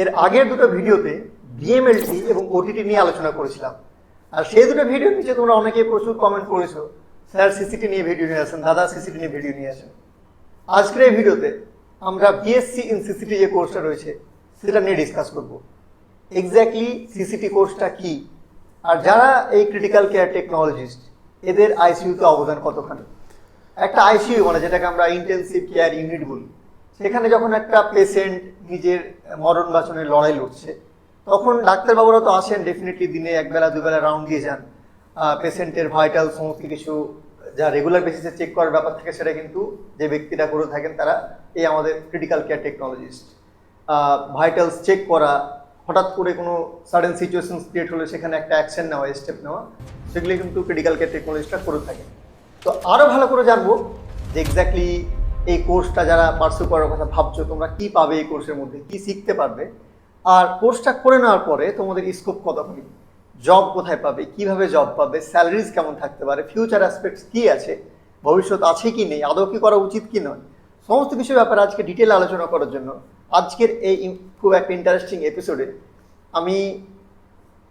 এর আগের দুটো ভিডিওতে বিএমএলটি এবং ওটিটি নিয়ে আলোচনা করেছিলাম। আর সেই দুটো ভিডিও নিচে তোমরা অনেকে প্রচুর কমেন্ট করেছ, স্যার সিসিটি নিয়ে ভিডিও নিয়ে আসেন, দাদা সিসিটি নিয়ে ভিডিও নিয়ে আসেন। আজকের এই ভিডিওতে আমরা বিএসসি ইন সিসিটি যে কোর্সটা রয়েছে, সেটা নিয়ে ডিসকাস করব। এক্স্যাক্টলি সিসিটি কোর্সটা কি? আর যারা এই ক্রিটিক্যাল কেয়ার টেকনোলজিস্ট এদের আইসিইউতে অবদান কতখানি? একটা আইসিইউ মানে যেটাকে আমরা ইন্টেনসিভ কেয়ার ইউনিট বলি। সেখানে যখন একটা পেশেন্ট নিজের মরণ বাঁচনের লড়াই লড়ছে, তখন ডাক্তারবাবুরা তো আসেন ডেফিনেটলি দিনে একবেলা, দুবেলা রাউন্ড দিয়ে যান। পেশেন্টের ভাইটাল সমস্ত কিছু, যা রেগুলার বেসিসে চেক করার ব্যাপার থাকে, সেটা কিন্তু যে ব্যক্তিরা করে থাকেন তারা এই আমাদের critical care technologist vitals check করা, হঠাৎ করে কোনো সাডেন সিচুয়েশন ক্রিয়েট হলে সেখানে একটা অ্যাকশন নেওয়া স্টেপ নেওয়া, সেগুলি কিন্তু ক্রিটিক্যাল কেয়ার টেকনোলজিস্টরা করে থাকে তো আরও ভালো করে জানব যে এক্স্যাক্টলি এই কোর্সটা যারা পার্সু করার কথা ভাবছ, তোমরা কি পাবে এই কোর্সের মধ্যে? কি শিখতে পারবে? আর কোর্সটা করে নেওয়ার পরে তোমাদের স্কোপ কতখানি জব কোথায় পাবে? কীভাবে জব পাবে? স্যালারিজ কেমন থাকতে পারে? ফিউচার অ্যাসপেক্টস কি আছে? ভবিষ্যৎ আছে কি নেই? আদৌ কি করা উচিত কি নয়? সমস্ত কিছু ব্যাপারে আজকে ডিটেল আলোচনা করার জন্য আজকের এই খুব একটা ইন্টারেস্টিং এপিসোডে আমি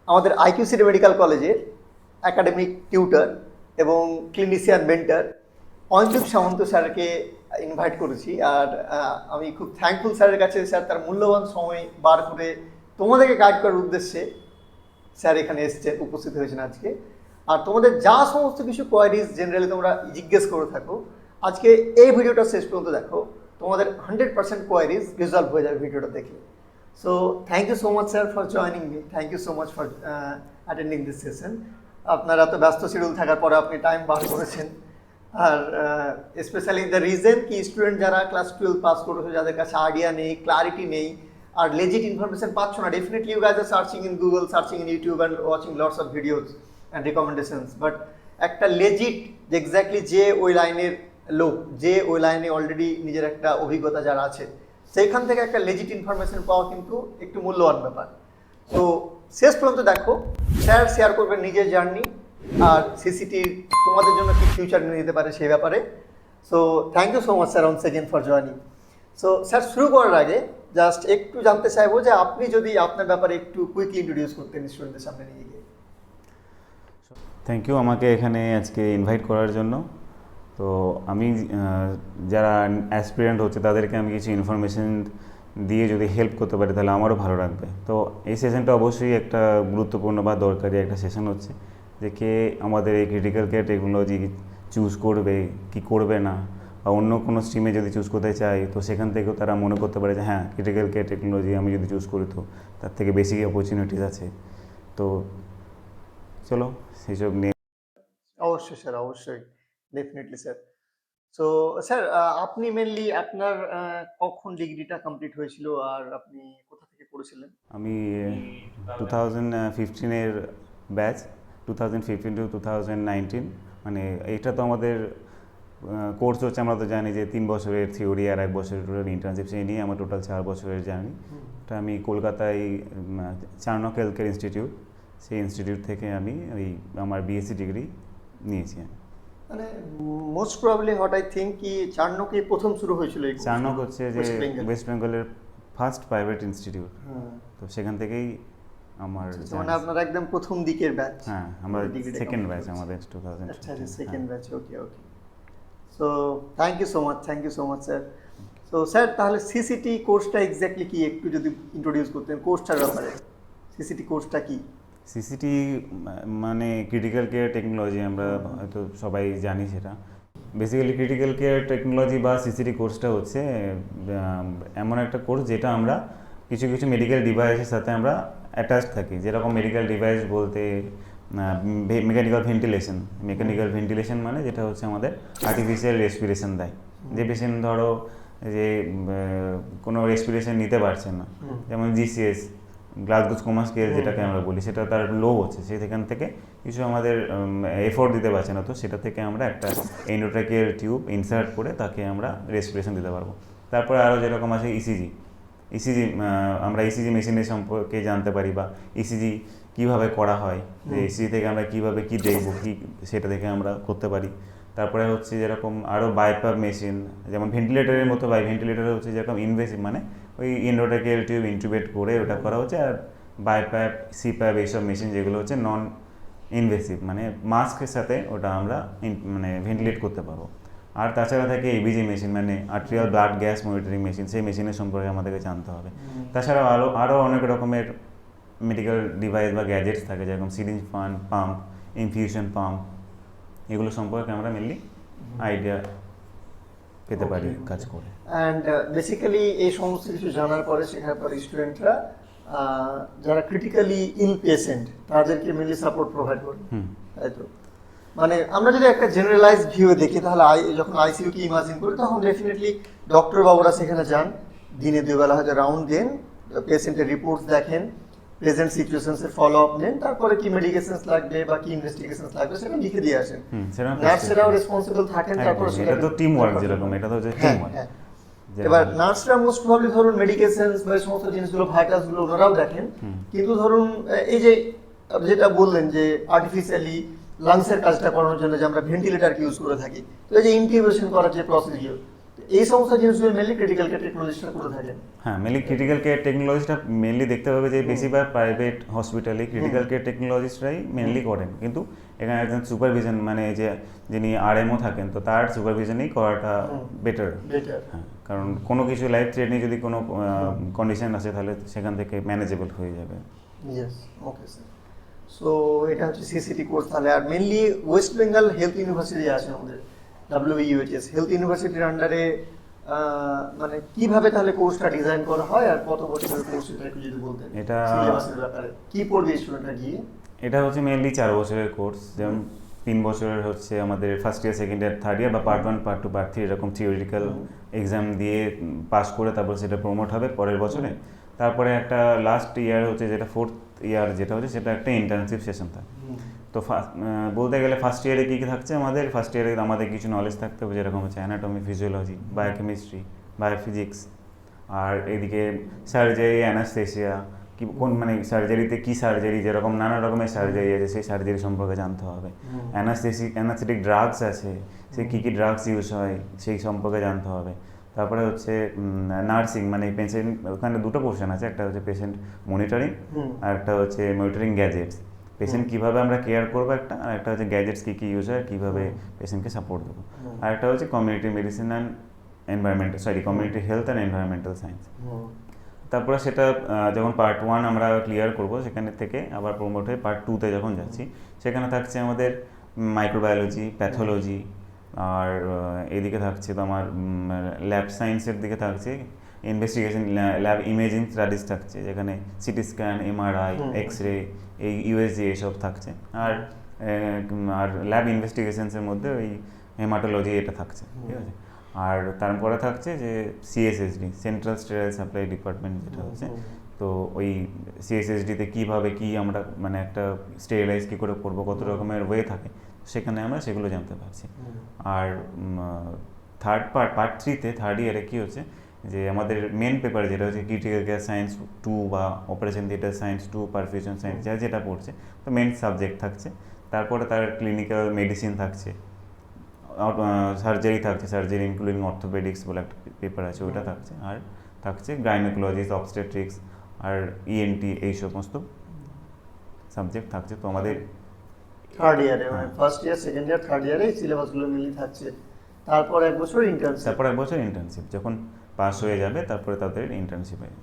আমাদের আইকিউ সিটি মেডিকেল কলেজের একাডেমিক টিউটার এবং ক্লিনিশিয়ান মেন্টার অঞ্জুক সামন্ত স্যারকে ইনভাইট করেছি আর আমি খুব থ্যাঙ্কফুল স্যারের কাছে। স্যার তার মূল্যবান সময় বার করে তোমাদেরকে গাইড করার উদ্দেশ্যে স্যার এখানে এসছেন, উপস্থিত হয়েছেন আজকে। আর তোমাদের যা সমস্ত কিছু কোয়ারিজ জেনারেলি তোমরা জিজ্ঞেস করে থাকো, আজকে এই ভিডিওটা শেষ পর্যন্ত দেখো। তোমাদের হান্ড্রেড পার্সেন্ট কোয়ারিজ রিজলভ হয়ে যাবে ভিডিওটা দেখে। So thank you so much sir for joining me thank you so much for attending this session আপনারা এত ব্যস্ত শিডিউল থাকার পরে আপনি টাইম বার করেছেন। আর স্পেশালি দ্য রিজন কি স্টুডেন্ট যারা ক্লাস টুয়েলভ পাস করেছে, যাদের কাছে আইডিয়া নেই ক্লারিটি নেই, আর লেজিট ইনফরমেশন পাচ্ছ না definitely you guys are searching in Google searching in YouTube and watching lots of videos and recommendations but একটা লেজিট যে এক্স্যাক্টলি যে ওই লাইনের লোক, যে ওই লাইনে অলরেডি নিজের একটা অভিজ্ঞতা যারা আছে, সেইখান থেকে একটা লেজিট ইনফরমেশন পাওয়া কিন্তু একটু মূল্যবান ব্যাপার। তো শেষ পর্যন্ত দেখো স্যার শেয়ার করবেন নিজের জার্নি আর সিসিটির তোমাদের জন্য কি ফিউচার নিয়ে দিতে পারে সেই ব্যাপারে। So thank you so much sir on second for joining so sir শুরু করার আগে জাস্ট একটু জানতে চাইব যে আপনি যদি আপনার ব্যাপারে একটু কুইকলি ইন্ট্রোডিউস করতেন স্টুডেন্টদের সামনে নিয়ে গিয়ে। থ্যাংক ইউ আমাকে এখানে আজকে ইনভাইট করার জন্য। তো আমি যারা অ্যাসপিরেন্ট হচ্ছে তাদেরকে আমি কিছু ইনফরমেশন দিয়ে যদি হেল্প করতে পারি তাহলে আমারও ভালো লাগবে। তো এই সেশনটা অবশ্যই একটা গুরুত্বপূর্ণ বা দরকারি একটা সেশন হচ্ছে। যে কে আমাদের এই ক্রিটিক্যাল কেয়ার টেকনোলজি চুজ করবে কি করবে না? বা অন্য কোনো স্ট্রিমে যদি চুজ করতে চাই তো সেখান থেকেও তারা মনে করতে পারে যে হ্যাঁ ক্রিটিক্যাল কেয়ার টেকনোলজি আমি যদি চুজ করি তো তার থেকে বেশি অপরচুনিটিস আছে? তো চলো সেইসব নিয়ে অবশ্যই স্যার অবশ্যই ডেফিনেটলি স্যার। সো স্যার আপনি মেনলি আপনার কখন ডিগ্রিটা কমপ্লিট হয়েছিল আর আপনি কোথা থেকে করেছিলেন? আমি two thousand ফিফটিনের batch two thousand fifteen two two thousand nineteen মানে এইটা তো আমাদের কোর্স হচ্ছে আমরা তো জানি যে তিন বছরের থিওরি আর এক বছরের টোটাল ইন্টার্নশিপ সেই নিয়ে আমার টোটাল চার বছরের জার্নি এটা আমি কলকাতায় চাণক্য হেলথকেয়ার ইনস্টিটিউট সেই ইনস্টিটিউট থেকে আমি ওই আমার বিএসসি ডিগ্রি নিয়েছি আমি। মানে most probably what I think কি চারনকে প্রথম শুরু হয়েছিল? চাণক্য হচ্ছে যে। ওয়েস্ট বেঙ্গলের ফার্স্ট প্রাইভেট ইনস্টিটিউট। তো সেখান থেকেই আমার মানে আপনার একদম প্রথম দিকের ব্যাচ হ্যাঁ আমরা সেকেন্ড ব্যাচ আমাদের টু থাউজেন্ড আচ্ছা second batch okay okay so thank you so much thank you so much sir so sir তাহলে সিসিটি কোর্সটা এক্স্যাক্টলি কি? একটু যদি ইন্ট্রোডিউস করতেন কোর্সটার ব্যাপারে। সিসিটি কোর্সটা কি? সিসিটি মানে ক্রিটিক্যাল কেয়ার টেকনোলজি আমরা হয়তো সবাই জানি সেটা। বেসিক্যালি ক্রিটিক্যাল কেয়ার টেকনোলজি বা সিসিটি কোর্সটা হচ্ছে এমন একটা কোর্স যেটা আমরা কিছু কিছু মেডিকেল ডিভাইসের সাথে আমরা অ্যাটাচ থাকে যেরকম মেডিকেল ডিভাইস বলতে মেকানিক্যাল ভেন্টিলেশন মেকানিক্যাল ভেন্টিলেশন মানে যেটা হচ্ছে আমাদের আর্টিফিশিয়াল রেসপিরেশন দেয়। যে পেশেন্ট ধরো যে কোনো রেসপিরেশন নিতে পারছে না যেমন জিসিএস গ্লাসগোজ কোমা স্কেল যেটাকে আমরা বলি সেটা তার লো হচ্ছে সেখান থেকে কিছু আমাদের এফোর্ট দিতে পারছে না তো সেটা থেকে আমরা একটা এন্ডোট্রাকিয়াল টিউব ইনসার্ট করে তাকে আমরা রেসপিরেশন দিতে পারব। তারপরে আরও যেরকম আছে E ইসিজি ইসিজি আমরা ইসিজি মেশিনের সম্পর্কে জানতে পারি বা ইসিজি কীভাবে করা হয় যে ইসিজি থেকে আমরা কীভাবে কি দেখব কি সেটা থেকে আমরা করতে পারি। তারপরে হচ্ছে যেরকম আরও বাইপাপ মেশিন যেমন ভেন্টিলেটরের মতো বাই ভেন্টিলেটর হচ্ছে যেরকম ইনভেসিভ মানে ওই ইন্ডোটাকেল টিউব ইন্টুবেট করে ওটা করা হচ্ছে আর বাইপ্যাপ সিপ্যাপ এইসব মেশিন যেগুলো হচ্ছে নন ইনভেসিভ মানে মাস্কের সাথে ওটা আমরা মানে ভেন্টিলেট করতে পারব। আর তাছাড়া থাকে এবিজি মেশিন মানে arterial blood gas monitoring machine সেই মেশিনের সম্পর্কে আমাদেরকে জানতে হবে। তাছাড়াও আরও আরও অনেক রকমের মেডিকেল ডিভাইস বা গ্যাজেটস থাকে যেরকম syringe fund pump infusion pump এগুলো সম্পর্কে আমরা মেনলি আইডিয়া পেতে পারি কাজ করে। অ্যান্ড বেসিক্যালি uh, এই সমস্ত কিছু জানার পরে শেখার পরে স্টুডেন্টরা যারা ক্রিটিক্যালি ইল পেশেন্ট তাদেরকে মেনলি সাপোর্ট প্রোভাইড করে হুম। তাই তো? মানে আমরা যদি একটা জেনারেলাইজ ভিউ দেখি তাহলে যখন আইসিইউ কে ইমাজিন করি তখন ডেফিনেটলি ডক্টর বাবুরা সেখানে যান। দিনে দুই বেলা হয়তো রাউন্ড দেন পেশেন্টের রিপোর্টস দেখেন প্রেজেন্ট সিচুয়েশনসের ফলো আপ নেন তারপরে কি মেডিকেশনস লাগবে বা কি ইনভেস্টিগেশনস লাগবে সেটা লিখে দিয়ে আসেন। নার্সেরাও রেসপন্সিবল থাকেন তারপর একদম, এটা তো টিম ওয়ার্ক যেরকম এটা তো টিম হ্যাঁ, ওয়ার্ক হ্যাঁ। এবার নার্সরা মোস্ট প্রবলি ধরুন মেডিকেশনস বা সমস্ত জিনিসগুলো ভাইটালসগুলো ওনারাও দেখেন। কিন্তু ধরুন এই যে যেটা বললেন যে আর্টিফিশিয়ালি লাংসের কাজটা করানোর জন্য যে আমরা ভেন্টিলেটর ইউজ করে থাকি। তো এই যে ইনকিউবেশন করার যে প্রসিডিওর এই সমস্ত জিনিসগুলো মেনলি ক্রিটিক্যাল কেয়ার টেকনোলজিস্টরা করে থাকেন। হ্যাঁ মেনলি ক্রিটিক্যাল কেয়ার টেকনোলজিসটা মেনলি দেখতে হবে যে বেশিরভাগ প্রাইভেট হসপিটালে ক্রিটিক্যাল কেয়ার টেকনোলজিস্টরাই মেনলি করেন। কিন্তু এখানে একজন সুপারভিশন মানে যে যিনি আরএমও থাকেন তো তার সুপারভিশনেই করাটা বেটার বেটার হ্যাঁ কারণ কোনো কিছু লাইফ থ্রেটনি যদি কোনো কন্ডিশন আসে তাহলে সেখান থেকে ম্যানেজেবল হয়ে যাবে। ইয়েস ওকে স্যার সো এটা হচ্ছে সিসিটি কোর্স তাহলে আর mainly West Bengal health university আছে আমাদের ডাব্লিউইউএইচএস হেলথ ইউনিভার্সিটির আন্ডারে মানে কীভাবে তাহলে কোর্সটা ডিজাইন করা হয় আর কত বছরের কোর্স এটা একটু যদি বলতেন এটা- সিলেবাসের ব্যাপারে। কি পড়বে স্টুডেন্টরা গিয়ে? এটা হচ্ছে মেনলি চার বছরের কোর্স যেমন তিন বছরের হচ্ছে আমাদের first year second year third year বা part one part two part three এরকম থিওরিটিক্যাল এক্সাম দিয়ে পাস করে তারপর সেটা প্রমোট হবে পরের বছরে। তারপরে একটা লাস্ট ইয়ার হচ্ছে যেটা ফোর্থ ইয়ার যেটা হচ্ছে সেটা একটা ইন্টার্নশিপ সেশন থাকে। তো ফার্স্ট বলতে গেলে ফার্স্ট ইয়ারে কী কী থাকছে আমাদের? ফার্স্ট ইয়ারে আমাদের কিছু নলেজ থাকতে হবে যেরকম হচ্ছে অ্যানাটমি ফিজিওলজি বায়োকেমিস্ট্রি বায়োফিজিক্স আর এদিকে সার্জারি অ্যানাস্থেসিয়া কি কোন মানে সার্জারিতে কী সার্জারি যেরকম নানা রকমের সার্জারি আছে সেই সার্জারি সম্পর্কে জানতে হবে। অ্যানাস্থেসি অ্যানাস্থেটিক ড্রাগস আছে সেই কী কী ড্রাগস ইউজ হয় সেই সম্পর্কে জানতে হবে। তারপরে হচ্ছে নার্সিং মানে পেশেন্ট ওখানে দুটো পোর্শন আছে একটা হচ্ছে পেশেন্ট মনিটরিং আর একটা হচ্ছে মনিটরিং গ্যাজেটস পেশেন্ট কীভাবে আমরা কেয়ার করব একটা আর একটা হচ্ছে গ্যাজেটস কী কী ইউজ হয় কীভাবে পেশেন্টকে সাপোর্ট দেবো। আর একটা হচ্ছে community medicine and environmental sorry community health and environmental science তারপরে সেটা যখন পার্ট ওয়ান আমরা ক্লিয়ার করব সেখানে থেকে আবার প্রমোট হয়ে পার্ট টুতে যখন যাচ্ছি সেখানে থাকছে আমাদের মাইক্রোবায়োলজি প্যাথোলজি আর এদিকে থাকছে তোমার ল্যাব সায়েন্সের দিকে থাকছে ইনভেস্টিগেশন ল্যাব ইমেজিং স্টাডিজ থাকছে যেখানে CT scan MRI. X ray এই ইউএসজি এসব থাকছে। আর আর ল্যাব ইনভেস্টিগেশনসের মধ্যে ওই হেমাটোলজি এটা থাকছে ঠিক আছে? আর তারপরে থাকছে যে CSSD central sterile supply department যেটা হচ্ছে তো ওই সিএসএসডিতে কীভাবে কী আমরা মানে একটা স্টেরিলাইজ কী করে করব কত রকমের ওয়ে থাকে সেখানে আমরা সেগুলো জানতে পারছি। আর থার্ড পার্ট পার্ট থ্রিতে থার্ড ইয়ারে কী হচ্ছে? যে আমাদের মেন পেপার যেটা হচ্ছে ক্রিটিক্যাল কেয়ার সায়েন্স টু বা operation theatre science two perfusion science যা যেটা পড়ছে তো মেন সাবজেক্ট থাকছে। তারপরে তার ক্লিনিক্যাল মেডিসিন থাকছে। সার্জারি থাকছে সার্জারি ইনক্লুডিং অর্থোপেডিক্স বলে একটা পেপার আছে ওটা থাকছে। আর থাকছে গাইনোকোলজিস অবস্টেট্রিক্স আর ইএনটি এই সমস্ত সাবজেক্ট থাকছে। তো আমাদের থার্ড ইয়ারে মানে। First year second year third ইয়ারে এই সিলেবাসগুলো মিলিয়ে থাকছে। তারপর এক বছর ইন্টার্নশিপ তারপর এক বছর ইন্টার্নশিপ যখন পাস হয়ে যাবে তারপরে তাদের ইন্টার্নশিপ হয়ে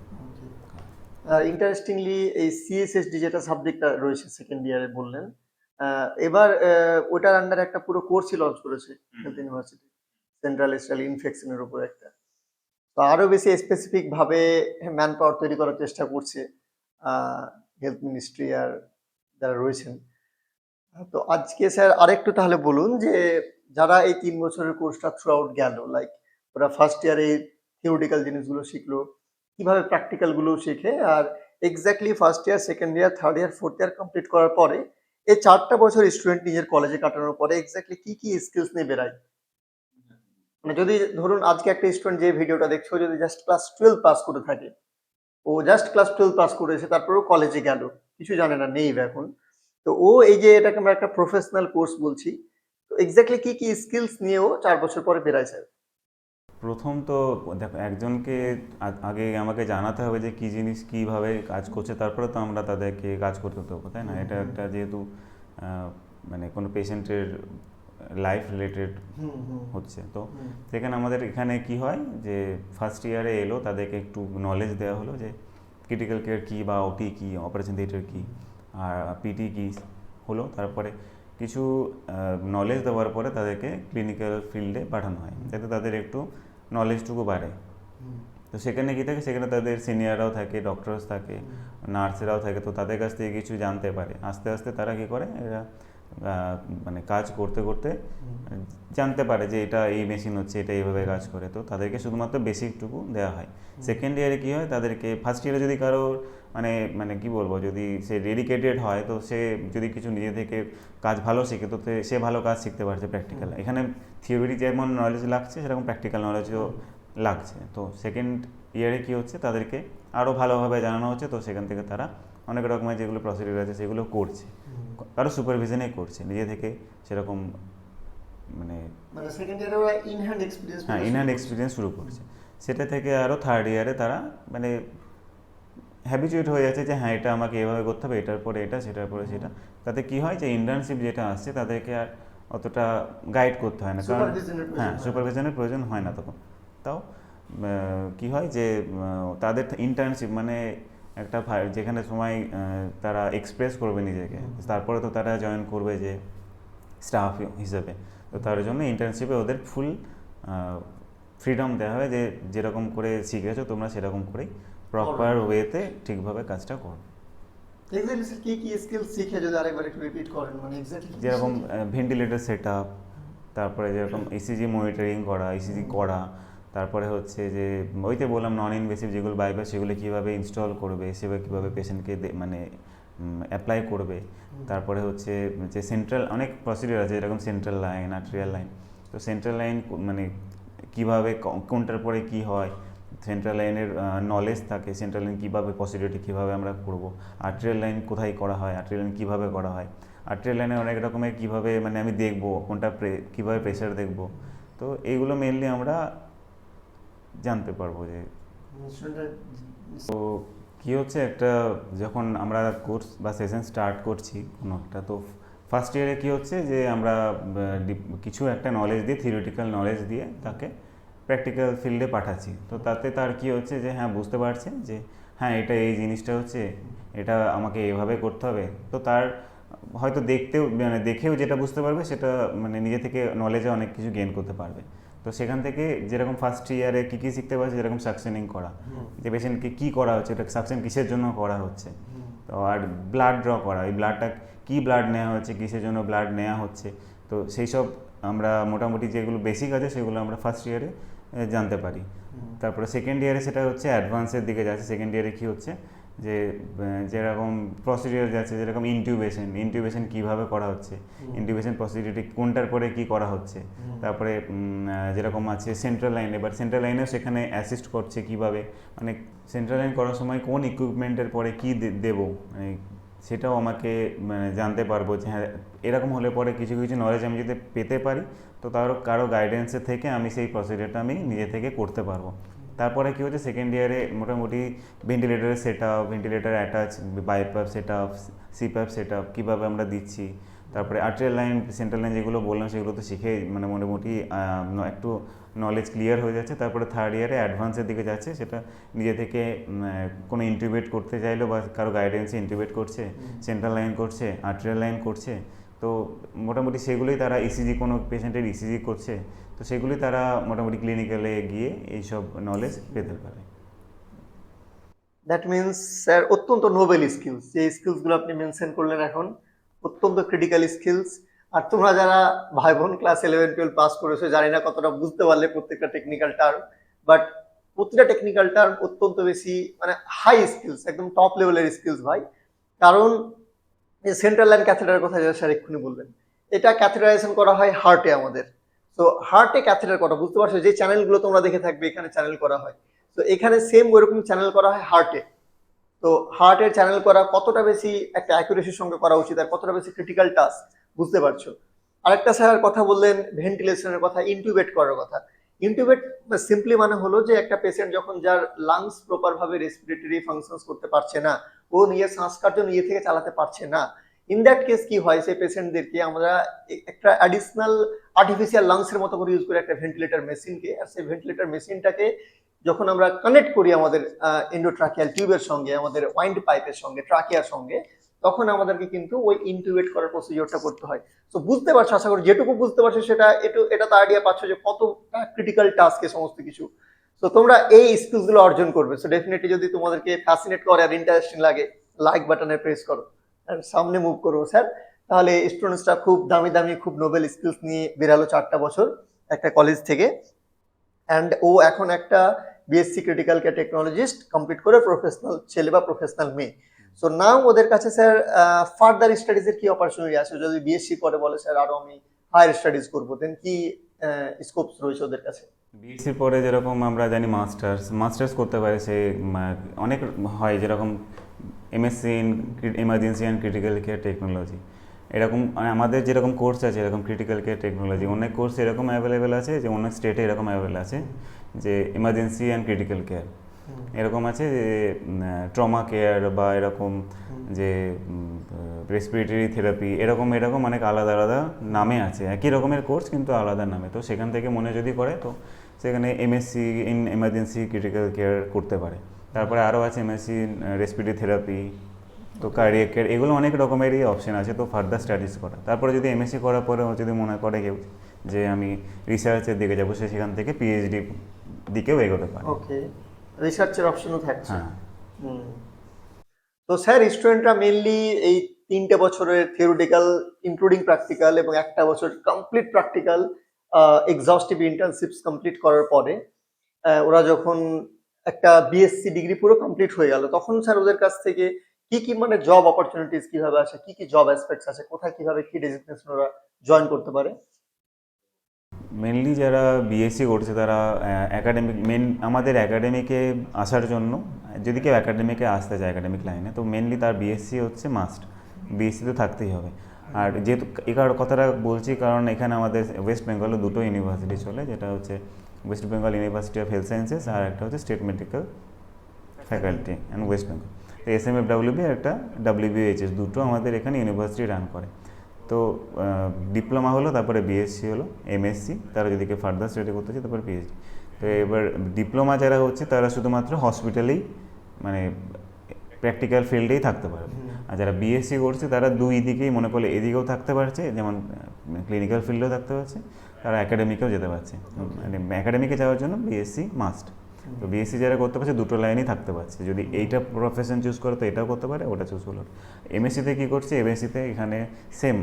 ইন্টারেস্টিংলি এই সিএসএসডি যেটা সাবজেক্টটা রয়েছে সেকেন্ড ইয়ারে বললেন এবার ওটার আন্ডারে একটা পুরো কোর্সই লঞ্চ করেছে হেলথ ইউনিভার্সিটি সেন্ট্রাল এস্টাল ইনফেকশনের উপর একটা। তো আরও বেশি স্পেসিফিক ভাবে ম্যান পাওয়ার তৈরি করার চেষ্টা করছে হেলথ মিনিস্ট্রি আর যারা রয়েছেন। তো আজকে স্যার আরেকটু তাহলে বলুন যে যারা এই তিন বছরের কোর্সটা থ্রু আউট গেল লাইক ওরা ফার্স্ট ইয়ারে থিওরিটিক্যাল জিনিসগুলো শিখলো, কীভাবে প্র্যাকটিক্যালগুলো শেখে আর exactly first year second year third year fourth year complete করার পরে এই চারটা বছর স্টুডেন্ট নিজের কলেজে কাটানোর পরে এক্স্যাক্টলি কি কি স্কিলস নিয়ে বেরায় মানে যদি ধরুন আজকে একটা স্টুডেন্ট যে ভিডিওটা দেখছে যদি জাস্ট ক্লাস টুয়েলভ পাস করে থাকে, ও জাস্ট ক্লাস টুয়েলভ পাস করেছে তারপরেও কলেজে গেল, কিছু জানে না, নেই এখন। তো ও এই যে এটাকে আমরা একটা প্রফেশনাল কোর্স বলছি তো এক্স্যাক্টলি কি কি স্কিলস নিয়ে ও চার বছর পরে বেরায় স্যার প্রথম তো দেখো একজনকে আগে আমাকে জানাতে হবে যে কি জিনিস কীভাবে কাজ করছে তারপরে তো আমরা তাদেরকে কাজ করতে দেবো তাই না? এটা একটা যেহেতু মানে কোনো পেশেন্টের লাইফ রিলেটেড হচ্ছে তো সেখানে আমাদের এখানে কি হয় যে ফার্স্ট ইয়ারে এলো তাদেরকে একটু নলেজ দেওয়া হলো যে ক্রিটিক্যাল কেয়ার কী বা ওটি কী অপারেশন থিয়েটার কী আর পিটি কি হলো। তারপরে কিছু নলেজ দেওয়ার পরে তাদেরকে ক্লিনিক্যাল ফিল্ডে পাঠানো হয়। যাতে তাদের একটু নলেজটুকু বাড়ে। তো সেখানে কী থাকে? সেখানে তাদের সিনিয়ররাও থাকে ডক্টরস থাকে নার্সেরাও থাকে। তো তাদের কাছ থেকে কিছু জানতে পারে। আস্তে আস্তে তারা কি করে? এরা মানে কাজ করতে করতে জানতে পারে যে এটা এই মেশিন হচ্ছে এটা এইভাবে কাজ করে। তো তাদেরকে শুধুমাত্র বেসিকটুকু দেওয়া হয়। সেকেন্ড ইয়ারে কী হয়? তাদেরকে ফার্স্ট ইয়ারে যদি কারোর মানে মানে কি বলব যদি সে ডেডিকেটেড হয় তো সে যদি কিছু নিজে থেকে কাজ ভালো শিখে তো সে ভালো কাজ শিখতে পারছে প্র্যাকটিক্যাল এখানে থিওরি যেমন নলেজ লাগছে সেরকম প্র্যাকটিক্যাল নলেজও লাগছে। তো সেকেন্ড ইয়ারে কি হচ্ছে তাদেরকে আরও ভালোভাবে জানানো হচ্ছে তো সেখান থেকে তারা অনেক রকমের যেগুলো প্রসিডিউর আছে সেগুলো করছে। কারও সুপারভিশনে করছে নিজে থেকে সেরকম মানে মানে হ্যাঁ ইনহ্যান্ড এক্সপিরিয়েন্স শুরু করছে। সেটা থেকে আরও থার্ড ইয়ারে তারা মানে হ্যাবিচুয়েট হয়ে যাচ্ছে যে হ্যাঁ এটা আমাকে এভাবে করতে হবে এটার পরে এটা সেটার পরে সেটা। তাতে কি হয় যে ইন্টার্নশিপ যেটা আসছে তাদেরকে আর অতটা গাইড করতে হয় না। কারণ হয় সুপারভিশনের প্রয়োজন হয় না তখন। তাও কি হয় যে তাদের ইন্টার্নশিপ মানে একটা যেখানে সময় তারা এক্সপ্রেস করবে নিজেকে। তারপরে তো তারা জয়েন করবে যে স্টাফ হিসেবে। তো তার জন্য ইন্টার্নশিপে ওদের ফুল ফ্রিডম দেওয়া হয় যে যেরকম করে শিখেছো তোমরা সেরকম করেই প্রপার ওয়েতে ঠিকভাবে কাজটা করো এক্স্যাক্টলি স্যার কি কি স্কিল শিখে যদি আরেকবার একটু রিপিট করেন মানে এক্স্যাক্টলি যেরকম ভেন্টিলেটর সেট আপ তারপরে যেরকম ইসিজি মনিটরিং করা ইসিজি করা তারপরে হচ্ছে যে ওইতে বললাম নন ইনভেসিভ যেগুলো বাইপাস সেগুলো কীভাবে ইনস্টল করবে সেভাবে কীভাবে পেশেন্টকে মানে অ্যাপ্লাই করবে তারপরে হচ্ছে যে সেন্ট্রাল অনেক প্রসিডিওর আছে যেরকম সেন্ট্রাল লাইন আর্টেরিয়াল লাইন তো সেন্ট্রাল লাইন মানে কীভাবে কোনটার পরে কী হয় সেন্ট্রাল লাইনের নলেজ থাকে সেন্ট্রাল লাইন কীভাবে পসিবিলিটি কীভাবে আমরা করব আর্টেরিয়াল লাইন কোথায় করা হয় আর্টেরিয়াল লাইন কীভাবে করা হয় আর্টেরিয়াল লাইনে অনেক রকমের কীভাবে মানে আমি দেখব কোনটা কীভাবে প্রেশার দেখব তো এইগুলো মেনলি আমরা জানতে পারব যে তো কী হচ্ছে একটা যখন আমরা কোর্স বা সেশন স্টার্ট করছি কোনো একটা তো ফার্স্ট ইয়ারে কী হচ্ছে যে আমরা কিছু একটা নলেজ দিয়ে থিওরিটিক্যাল নলেজ দিয়ে তাকে প্র্যাকটিক্যাল ফিল্ডে পাঠাচ্ছি। তো তাতে তার কী হচ্ছে যে হ্যাঁ বুঝতে পারছে যে হ্যাঁ এটা এই জিনিসটা হচ্ছে এটা আমাকে এইভাবে করতে হবে। তো তার হয়তো দেখতেও মানে দেখেও যেটা বুঝতে পারবে সেটা মানে নিজে থেকে নলেজে অনেক কিছু গেইন করতে পারবে। তো সেখান থেকে যেরকম ফার্স্ট ইয়ারে কী কী শিখতে পারছে যেরকম সাকশনিং করা। যে পেশেন্টকে কী করা হচ্ছে এটা সাকশন কিসের জন্য করা হচ্ছে। তো আর ব্লাড ড্র করা এই ব্লাডটা কী ব্লাড নেওয়া হচ্ছে কিসের জন্য ব্লাড নেওয়া হচ্ছে। তো সেই সব আমরা মোটামুটি যেগুলো বেসিক আছে সেগুলো আমরা ফার্স্ট ইয়ারে জানতে পারি। তারপরে সেকেন্ড ইয়ারে সেটা হচ্ছে অ্যাডভান্সের দিকে যাচ্ছে। সেকেন্ড ইয়ারে কী হচ্ছে? যে যেরকম প্রসিডিওর যাচ্ছে যেরকম ইনটিউবেশন ইনটিউবেশন কীভাবে করা হচ্ছে? ইনটিউবেশন প্রসিডিওরটি কোনটার পরে কী করা হচ্ছে? তারপরে যেরকম আছে সেন্ট্রাল লাইন এবার সেন্ট্রাল লাইনেও সেখানে অ্যাসিস্ট করছে কীভাবে? মানে সেন্ট্রাল লাইন করার সময় কোন ইকুইপমেন্টের পরে কী দেবো? মানে সেটাও আমাকে মানে জানতে পারব যে হ্যাঁ এরকম হলে পরে কিছু কিছু নলেজ আমি যদি পেতে পারি তো তারও কারও গাইডেন্সের থেকে আমি সেই প্রসিডিওরটা আমি নিজে থেকে করতে পারব। তারপরে কী হচ্ছে? সেকেন্ড ইয়ারে মোটামুটি ভেন্টিলেটারের set up ventilator attach BiPAP set up CPAP set up কীভাবে আমরা দিচ্ছি? তারপরে আর্টেরিয়াল লাইন সেন্ট্রাল লাইন যেগুলো বললাম সেগুলো তো শিখে মানে মোটামুটি একটু নলেজ ক্লিয়ার হয়ে যাচ্ছে। তারপরে থার্ড ইয়ারে অ্যাডভান্সের দিকে যাচ্ছে। সেটা নিজে থেকে কোনো ইন্টিউবেট করতে চাইলো বা কারও গাইডেন্সে ইন্টিউবেট করছে সেন্ট্রাল লাইন করছে আর্টেরিয়াল লাইন করছে তো মোটামুটি সেগুলোই তারা ইসিজি কোনো পেশেন্টের ইসিজি করছে, তো সেগুলি তারা মোটামুটি ক্লিনিক্যালে গিয়ে এইসব নলেজ পেতে পারে। দ্যাট মিনস স্যার অত্যন্ত নোবেল স্কিলস যে স্কিলসগুলো আপনি মেনশন করলেন এখন, অত্যন্ত ক্রিটিক্যাল স্কিলস আর তোমরা যারা ভাই বোন ক্লাস ইলেভেন টুয়েলভ পাস করেছ, জানি না কতটা বুঝতে পারলে প্রত্যেকটা টেকনিক্যাল টার্ম বাট প্রতিটা টেকনিক্যাল টার্ম অত্যন্ত বেশি মানে হাই স্কিলস একদম টপ লেভেলের স্কিলস ভাই। কারণ সেন্ট্রাল লাইন ক্যাথেটারের কথা যেটা স্যার এক্ষুনি বললেন এটা ক্যাথেটারাইজেশন করা হয় হার্টে আমাদের। তো হার্টে ক্যাথেটার করা, বুঝতে পারছ? যে চ্যানেলগুলো তোমরা দেখে থাকবে, এখানে চ্যানেল করা হয়। তো এখানে সেম ওইরকম চ্যানেল করা হয় হার্টে তো হার্টের চ্যানেল করা কতটা বেশি একটা অ্যাকুরেসির সঙ্গে করা উচিত আর কতটা বেশি ক্রিটিক্যাল টাস্ক বুঝতে পারছ? আরেকটা স্যার কথা বললেন ভেন্টিলেশনের কথা ইনটিউবেট করার কথা। ইন্টুবেট সিম্পলি মানে হলো যে একটা পেশেন্ট যখন যার লাংস প্রপার ভাবে রেসপিরেটরি ফাংশনস করতে পারছে না ও নিজের শ্বাসকার্য নিজে থেকে চালাতে পারছে না। ইন দ্যাট কেস কি হয়? সেই পেশেন্টদেরকে আমরা একটা অ্যাডিশনাল আর্টিফিশিয়াল লাংসের মতো করে ইউজ করি একটা ভেন্টিলেটর মেশিনকে আর সেই ভেন্টিলেটর মেশিনটাকে যখন আমরা কানেক্ট করি আমাদের এন্ডোট্রাকিয়াল টিউবের সঙ্গে, আমাদের ওয়াইন্ড পাইপের সঙ্গে ট্রাকিয়ার সঙ্গে, তখন আমাদেরকে কিন্তু ওই ইন্টুবেট করার প্রসিজিওরটা করতে হয়। তো বুঝতে পারছ? আশা করি যেটুকু বুঝতে পারছ সেটা একটু এটা তো আইডিয়া পাচ্ছ যে কতটা ক্রিটিক্যাল টাস্ক সমস্ত কিছু তো তোমরা এই স্কিলসগুলো অর্জন করবে। সো ডেফিনেটলি যদি তোমাদেরকে ফ্যাসিনেট করে আর ইন্টারেস্টিং লাগে লাইক বাটনে প্রেস করো আর সামনে মুভ করব স্যার তাহলে স্টুডেন্টসটা খুব দামি দামি, খুব নোবেল স্কিলস নিয়ে বেরালো চারটা বছর একটা কলেজ থেকে। অ্যান্ড ও এখন একটা BSc critical care technologist complete করে প্রফেশনাল ছেলে বা প্রফেশনাল মেয়ে। সো নাও ওদের কাছে স্যার ফার্দার স্টাডিজের কি অপরচুনিটি আছে? যদি বিএসসি করে বলে স্যার আরও আমি হায়ার স্টাডিজ করব দেন কি স্কোপস রয়েছে ওদের কাছে। বিএসসির পরে যেরকম আমরা জানি মাস্টার্স মাস্টার্স করতে পারে সে অনেক হয় যেরকম MSc in emergency and critical care technology এরকম মানে আমাদের যেরকম কোর্স আছে এরকম ক্রিটিক্যাল কেয়ার টেকনোলজি অনেক কোর্স এরকম অ্যাভেলেবেল আছে যে অনেক স্টেটে এরকম অ্যাভেলেবেল আছে যে এমার্জেন্সি অ্যান্ড ক্রিটিক্যাল কেয়ার এরকম আছে যে ট্রমা কেয়ার বা এরকম যে রেসপিরেটরি থেরাপি এরকম এরকম অনেক আলাদা আলাদা নামে আছে। একই রকমের কোর্স কিন্তু আলাদা নামে। তো সেখান থেকে মনে যদি করে তো সেখানে MSc in emergency critical care করতে পারে। তারপরে আরও আছে এমএসসি রেসপিরেটরি থেরাপি তো কার্ডিয়াক কেয়ার এগুলো অনেক রকমেরই অপশন আছে তো ফার্দার স্টাডিজ করা। তারপরে যদি এমএসসি করার পরে যদি মনে করে কেউ যে আমি রিসার্চের দিকে যাব সে সেখান থেকে পিএইচডি দিকেও এগোতে পারে। ওকে রিসার্চের অপশনও থাকছে। হ্যাঁ। তো স্যার স্টুডেন্টরা মেনলি এই তিনটে বছরের থিওরিটিক্যাল ইনক্লুডিং প্র্যাকটিক্যাল এবং একটা বছর complete practical exhaustive internships complete করার পরে ওরা যখন একটা বিএসসি ডিগ্রি পুরো কমপ্লিট হয়ে গেল তখন স্যার ওদের কাছ থেকে কি কি মানে জব অপরচুনিটিস কীভাবে আছে কি কি জব অ্যাসপেক্টস আছে কোথায় কীভাবে কি ডেজিগনেশন ওরা জয়েন করতে পারে? মেনলি যারা বিএসসি করছে তারা একাডেমিক মেন আমাদের একাডেমিকে আসার জন্য, যদি কেউ একাডেমিকে আসতে চায় একাডেমিক লাইনে তো মেনলি তার বিএসসি হচ্ছে মাস্ট বিএসসি তো থাকতেই হবে। আর যেহেতু এই কার- কথাটা বলছি, কারণ এখানে আমাদের ওয়েস্ট বেঙ্গলে দুটো ইউনিভার্সিটি চলে, যেটা হচ্ছে West Bengal university of health sciences আর একটা হচ্ছে state medical faculty and West Bengal তো এস এম এফ ডাব্লিউবি আর একটা ডাব্লিউবিএইচএস দুটো আমাদের এখানে ইউনিভার্সিটি রান করে। তো ডিপ্লোমা হলো তারপরে বিএসসি হলো এমএসসি তারা যদি কেউ ফার্দার স্টাডি করতে চায় তারপরে পিএইচডি তো এবার ডিপ্লোমা যারা হচ্ছে তারা শুধুমাত্র হসপিটালেই মানে প্র্যাকটিক্যাল ফিল্ডেই থাকতে পারবে। আর যারা বিএসসি করছে তারা দুই দিকেই মনে করলে এদিকেও থাকতে পারছে যেমন ক্লিনিক্যাল ফিল্ডেও থাকতে পারছে তারা একাডেমিকেও যেতে পারছে। মানে একাডেমিকে যাওয়ার জন্য বিএসসি মাস্ট তো বিএসসি যারা করতে পারছে দুটো লাইনই থাকতে পারছে। যদি এইটা প্রফেশন চুজ করে তো এটাও করতে পারে ওটা চুজ করল। এমএসসিতে কী করছে? এমএসসিতে এখানে সেম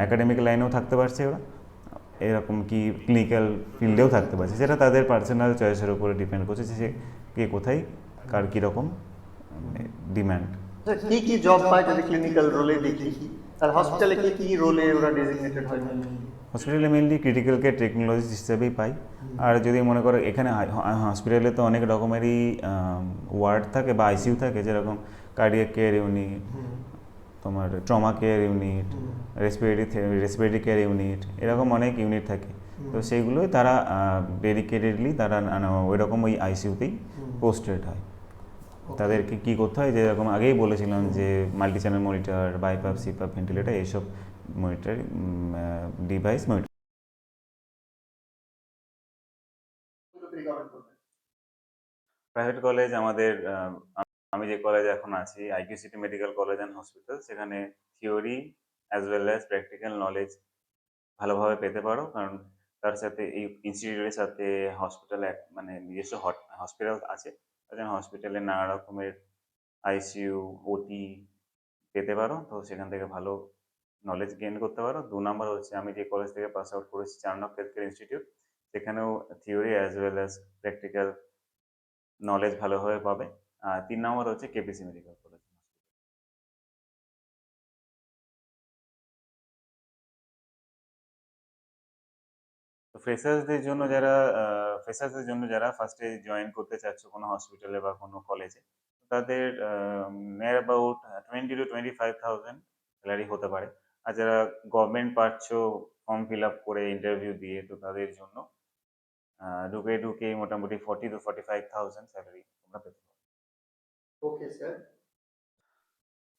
অ্যাকাডেমিক লাইনেও থাকতে পারছে ওরা। এরকম কি ক্লিনিক্যাল ফিল্ডেও থাকতে পারছে। সেটা তাদের পার্সোনাল চয়েসের উপরে ডিপেন্ড করছে যে কে কোথায় কার কীরকম ডিম্যান্ড স্যার, কি কি জব পায় যদি ক্লিনিক্যাল রোলে দেখি? আর হসপিটালে কি কি রোলে ওরা ডেজিগনেটেড হয়? হসপিটালে মেনলি ক্রিটিক্যাল কেয়ার টেকনোলজিস্ট হিসেবেই পাই। আর যদি মনে করো এখানে হসপিটালে তো অনেক রকমেরই ওয়ার্ড থাকে বা আইসিইউ থাকে যেরকম কার্ডিয়াক কেয়ার ইউনিট তোমার trauma care unit respiratory respiratory care unit এরকম অনেক ইউনিট থাকে। তো সেইগুলোই তারা ডেডিকেটেডলি তারা ওই রকম ওই আইসিইউতেই পোস্টেড হয়। তাদেরকে কি করতে হয়? যেরকম আগেই বলেছিলাম যে multi channel monitor BiPAP CPAP ventilator এইসব monitor device monitor private college আমাদের আমি যে কলেজে এখন আছি IQ city medical college and hospital সেখানে theory as well as practical knowledge ভালোভাবে পেতে পারো, কারণ তার সাথে এই ইনস্টিটিউটের সাথে হসপিটাল মানে নিজস্ব হসপিটাল আছে হসপিটালে নানা রকমের আইসিইউ ওটি পেতে পারো, তো সেখান থেকে ভালো নলেজ গেইন করতে পারো। দু নম্বর হচ্ছে, আমি যে কলেজ থেকে পাস আউট করেছি চারনক হেলথকেয়ার ইনস্টিটিউট সেখানেও theory as well as practical knowledge ভালোভাবে পাবে। আর তিন নম্বর হচ্ছে কেপিসি মেডিকেল কলেজ ফ্রেশার্সদের জন্য যারা ফ্রেশার্সদের জন্য যারা ফার্স্টে জয়েন করতে চাচ্ছ কোনো হসপিটালে বা কোনো কলেজে তাদের near about twenty two twenty five thousand salary হতে পারে। আর যারা গভর্নমেন্ট পাচ্ছ ফর্ম ফিল আপ করে ইন্টারভিউ দিয়ে, তো তাদের জন্য ঢুকে ঢুকে মোটামুটি forty two forty five thousand salary তোমরা পেতে পারো। ওকে স্যার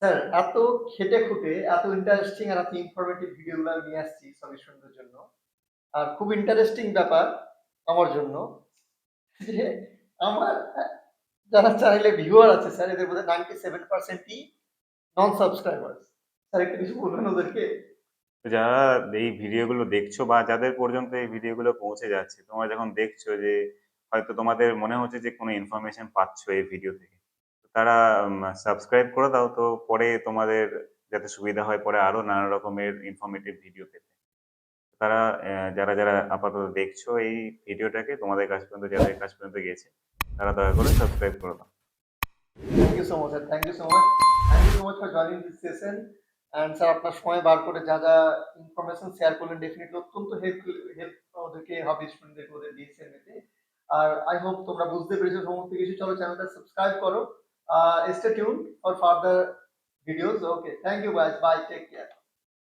স্যার এত খেটে খুঁটে, এত ইন্টারেস্টিং আর এত ইনফরমেটিভ ভিডিওগুলো নিয়ে আসছি সবই সুন্দর জন্য। আর খুব ইন্টারেস্টিং ব্যাপার আমার জন্য, যে আমার, যারা চ্যানেলে ভিউয়ার আছে স্যার এদের মধ্যে নাইনটি সেভেন পার্সেন্টই নন সাবস্ক্রাইবার স্যার একটু কিছু বলবেন ওদেরকে? যারা এই ভিডিওগুলো দেখছ বা যাদের পর্যন্ত এই ভিডিওগুলো পৌঁছে যাচ্ছে তোমরা যখন দেখছ যে হয়তো তোমাদের মনে হচ্ছে যে কোনো ইনফরমেশন পাচ্ছ এই ভিডিও থেকে তারা সাবস্ক্রাইব করে দাও তো পরে তোমাদের যাতে সুবিধা হয় পরে আরও নানা রকমের ইনফরমেটিভ ভিডিও পেতে। তারা যারা যারা আপাতত দেখছ এই ভিডিওটাকে তোমাদের কাছ পর্যন্ত যাদের কাছ পর্যন্ত গেছে তারা দয়া করে সাবস্ক্রাইব করে দাও। Thank you so much thank you so much thank you so much for joining this session and sir আপনার সময় বার করে যা যা ইনফরমেশন শেয়ার করলেন ডেফিনেটলি অত্যন্ত হেল্প হেল্প ওদেরকে হবে স্টুডেন্টদেরকে ওদের ডিএসএম এতে। আর আই হোপ তোমরা বুঝতে পেরেছ সমস্ত কিছু। চলো চ্যানেলটা সাবস্ক্রাইব করো। Stay tune for further videos okay thank you guys bye take care